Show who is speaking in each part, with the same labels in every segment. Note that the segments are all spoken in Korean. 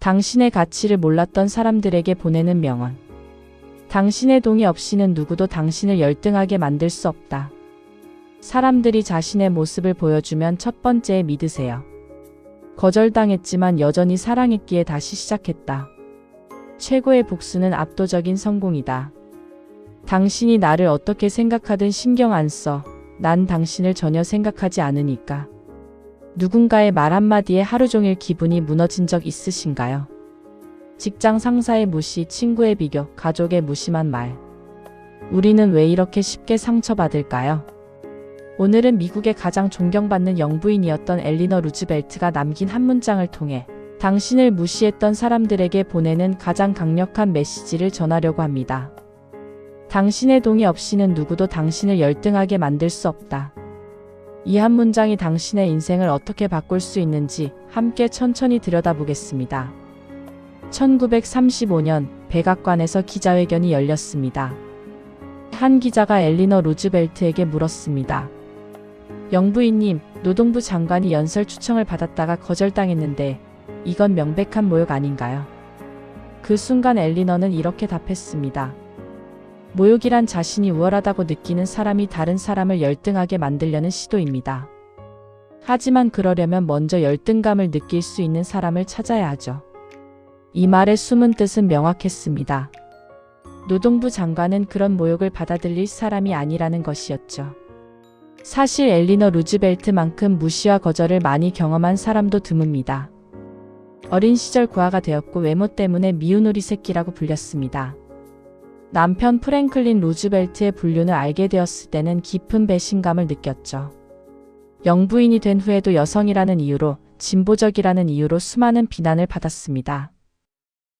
Speaker 1: 당신의 가치를 몰랐던 사람들에게 보내는 명언. 당신의 동의 없이는 누구도 당신을 열등하게 만들 수 없다. 사람들이 자신의 모습을 보여주면 첫 번째 믿으세요. 거절당했지만 여전히 사랑했기에 다시 시작했다. 최고의 복수는 압도적인 성공이다. 당신이 나를 어떻게 생각하든 신경 안 써. 난 당신을 전혀 생각하지 않으니까. 누군가의 말 한마디에 하루 종일 기분이 무너진 적 있으신가요? 직장 상사의 무시, 친구의 비교, 가족의 무심한 말. 우리는 왜 이렇게 쉽게 상처받을까요? 오늘은 미국의 가장 존경받는 영부인이었던 엘리너 루즈벨트가 남긴 한 문장을 통해 당신을 무시했던 사람들에게 보내는 가장 강력한 메시지를 전하려고 합니다. 당신의 동의 없이는 누구도 당신을 열등하게 만들 수 없다. 이 한 문장이 당신의 인생을 어떻게 바꿀 수 있는지 함께 천천히 들여다보겠습니다. 1935년 백악관에서 기자회견이 열렸습니다. 한 기자가 엘리너 루즈벨트에게 물었습니다. 영부인님, 노동부 장관이 연설 추청을 받았다가 거절당했는데 이건 명백한 모욕 아닌가요? 그 순간 엘리너는 이렇게 답했습니다. 모욕이란 자신이 우월하다고 느끼는 사람이 다른 사람을 열등하게 만들려는 시도입니다. 하지만 그러려면 먼저 열등감을 느낄 수 있는 사람을 찾아야 하죠. 이 말의 숨은 뜻은 명확했습니다. 노동부 장관은 그런 모욕을 받아들일 사람이 아니라는 것이었죠. 사실 엘리너 루즈벨트만큼 무시와 거절을 많이 경험한 사람도 드뭅니다. 어린 시절 고아가 되었고 외모 때문에 미운 우리 새끼라고 불렸습니다. 남편 프랭클린 루즈벨트의 분류를 알게 되었을 때는 깊은 배신감을 느꼈죠. 영부인이 된 후에도 여성이라는 이유로 진보적이라는 이유로 수많은 비난을 받았습니다.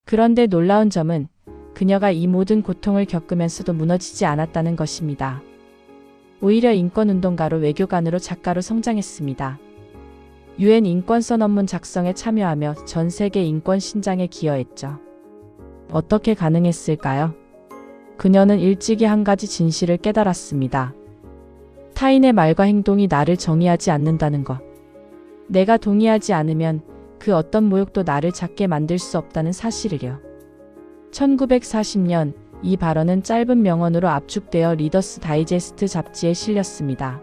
Speaker 1: 그런데 놀라운 점은 그녀가 이 모든 고통을 겪으면서도 무너지지 않았다는 것입니다. 오히려 인권운동가로 외교관으로 작가로 성장했습니다. 유엔 인권선 논문 작성에 참여하며 전 세계 인권 신장에 기여했죠. 어떻게 가능했을까요? 그녀는 일찍이 한 가지 진실을 깨달았습니다. 타인의 말과 행동이 나를 정의하지 않는다는 것. 내가 동의하지 않으면 그 어떤 모욕도 나를 작게 만들 수 없다는 사실을요. 1940년 이 발언은 짧은 명언으로 압축되어 리더스 다이제스트 잡지에 실렸습니다.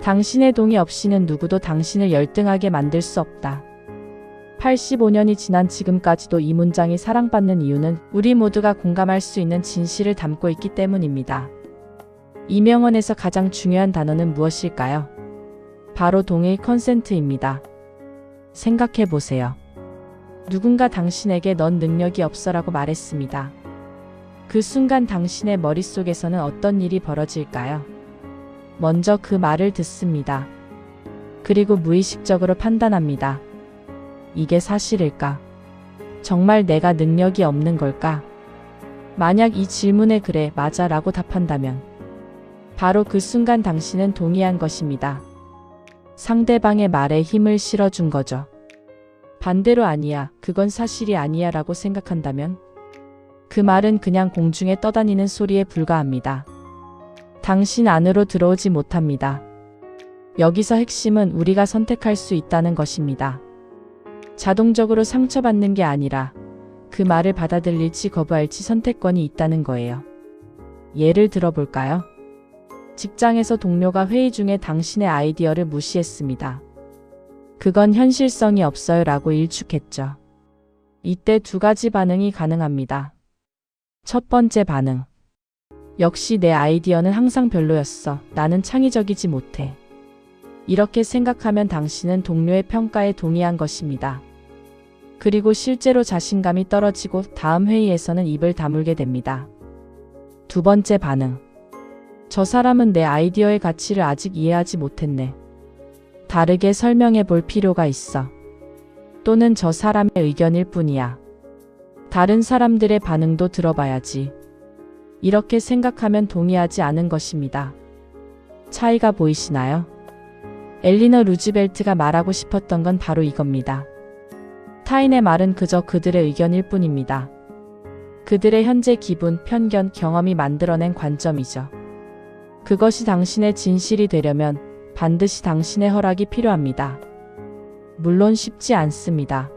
Speaker 1: 당신의 동의 없이는 누구도 당신을 열등하게 만들 수 없다. 85년이 지난 지금까지도 이 문장이 사랑받는 이유는 우리 모두가 공감할 수 있는 진실을 담고 있기 때문입니다. 이 명언에서 가장 중요한 단어는 무엇일까요? 바로 동의 컨센트입니다. 생각해 보세요. 누군가 당신에게 넌 능력이 없어라고 말했습니다. 그 순간 당신의 머릿속에서는 어떤 일이 벌어질까요? 먼저 그 말을 듣습니다. 그리고 무의식적으로 판단합니다. 이게 사실일까? 정말 내가 능력이 없는 걸까? 만약 이 질문에 그래, 맞아 라고 답한다면 바로 그 순간 당신은 동의한 것입니다. 상대방의 말에 힘을 실어준 거죠. 반대로 아니야, 그건 사실이 아니야 라고 생각한다면 그 말은 그냥 공중에 떠다니는 소리에 불과합니다. 당신 안으로 들어오지 못합니다. 여기서 핵심은 우리가 선택할 수 있다는 것입니다. 자동적으로 상처받는 게 아니라 그 말을 받아들일지 거부할지 선택권이 있다는 거예요. 예를 들어볼까요? 직장에서 동료가 회의 중에 당신의 아이디어를 무시했습니다. 그건 현실성이 없어요 라고 일축했죠. 이때 두 가지 반응이 가능합니다. 첫 번째 반응. 역시 내 아이디어는 항상 별로였어. 나는 창의적이지 못해. 이렇게 생각하면 당신은 동료의 평가에 동의한 것입니다. 그리고 실제로 자신감이 떨어지고 다음 회의에서는 입을 다물게 됩니다. 두 번째 반응. 저 사람은 내 아이디어의 가치를 아직 이해하지 못했네. 다르게 설명해 볼 필요가 있어. 또는 저 사람의 의견일 뿐이야. 다른 사람들의 반응도 들어봐야지. 이렇게 생각하면 동의하지 않은 것입니다. 차이가 보이시나요? 엘리너 루즈벨트가 말하고 싶었던 건 바로 이겁니다. 타인의 말은 그저 그들의 의견일 뿐입니다. 그들의 현재 기분, 편견, 경험이 만들어낸 관점이죠. 그것이 당신의 진실이 되려면 반드시 당신의 허락이 필요합니다. 물론 쉽지 않습니다.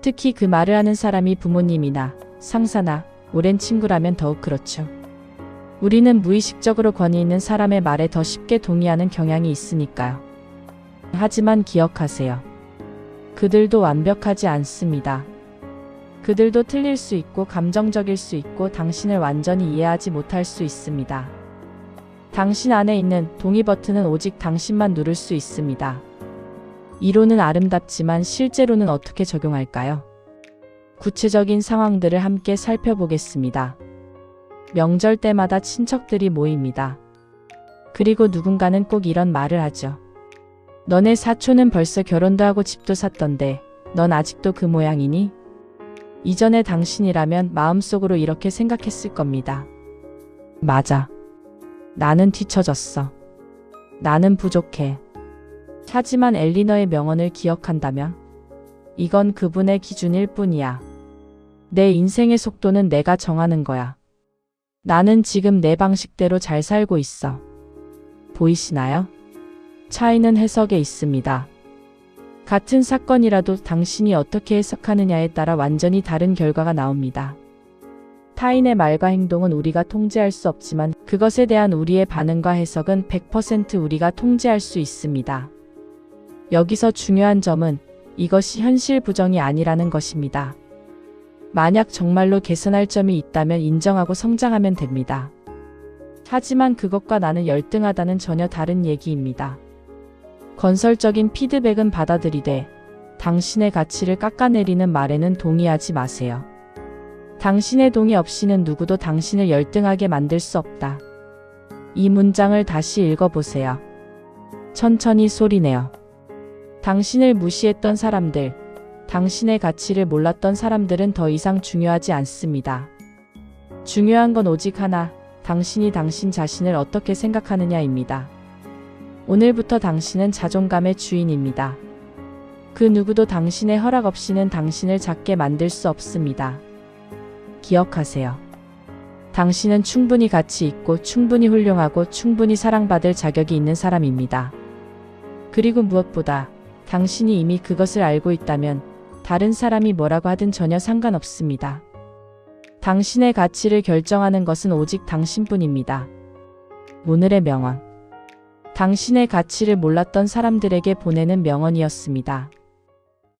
Speaker 1: 특히 그 말을 하는 사람이 부모님이나 상사나 오랜 친구라면 더욱 그렇죠. 우리는 무의식적으로 권위 있는 사람의 말에 더 쉽게 동의하는 경향이 있으니까요. 하지만 기억하세요. 그들도 완벽하지 않습니다. 그들도 틀릴 수 있고 감정적일 수 있고 당신을 완전히 이해하지 못할 수 있습니다. 당신 안에 있는 동의 버튼은 오직 당신만 누를 수 있습니다. 이론은 아름답지만 실제로는 어떻게 적용할까요? 구체적인 상황들을 함께 살펴보겠습니다. 명절 때마다 친척들이 모입니다. 그리고 누군가는 꼭 이런 말을 하죠. 너네 사촌은 벌써 결혼도 하고 집도 샀던데 넌 아직도 그 모양이니? 이전에 당신이라면 마음속으로 이렇게 생각했을 겁니다. 맞아. 나는 뒤처졌어. 나는 부족해. 하지만 엘리너의 명언을 기억한다면 이건 그분의 기준일 뿐이야. 내 인생의 속도는 내가 정하는 거야. 나는 지금 내 방식대로 잘 살고 있어. 보이시나요? 차이는 해석에 있습니다. 같은 사건이라도 당신이 어떻게 해석하느냐에 따라 완전히 다른 결과가 나옵니다. 타인의 말과 행동은 우리가 통제할 수 없지만 그것에 대한 우리의 반응과 해석은 100% 우리가 통제할 수 있습니다. 여기서 중요한 점은 이것이 현실 부정이 아니라는 것입니다. 만약 정말로 개선할 점이 있다면 인정하고 성장하면 됩니다. 하지만 그것과 나는 열등하다는 전혀 다른 얘기입니다. 건설적인 피드백은 받아들이되 당신의 가치를 깎아내리는 말에는 동의하지 마세요. 당신의 동의 없이는 누구도 당신을 열등하게 만들 수 없다. 이 문장을 다시 읽어보세요. 천천히 소리내어. 당신을 무시했던 사람들, 당신의 가치를 몰랐던 사람들은 더 이상 중요하지 않습니다. 중요한 건 오직 하나, 당신이 당신 자신을 어떻게 생각하느냐입니다. 오늘부터 당신은 자존감의 주인입니다. 그 누구도 당신의 허락 없이는 당신을 작게 만들 수 없습니다. 기억하세요. 당신은 충분히 가치 있고 충분히 훌륭하고 충분히 사랑받을 자격이 있는 사람입니다. 그리고 무엇보다 당신이 이미 그것을 알고 있다면 다른 사람이 뭐라고 하든 전혀 상관없습니다. 당신의 가치를 결정하는 것은 오직 당신뿐입니다. 오늘의 명언. 당신의 가치를 몰랐던 사람들에게 보내는 명언이었습니다.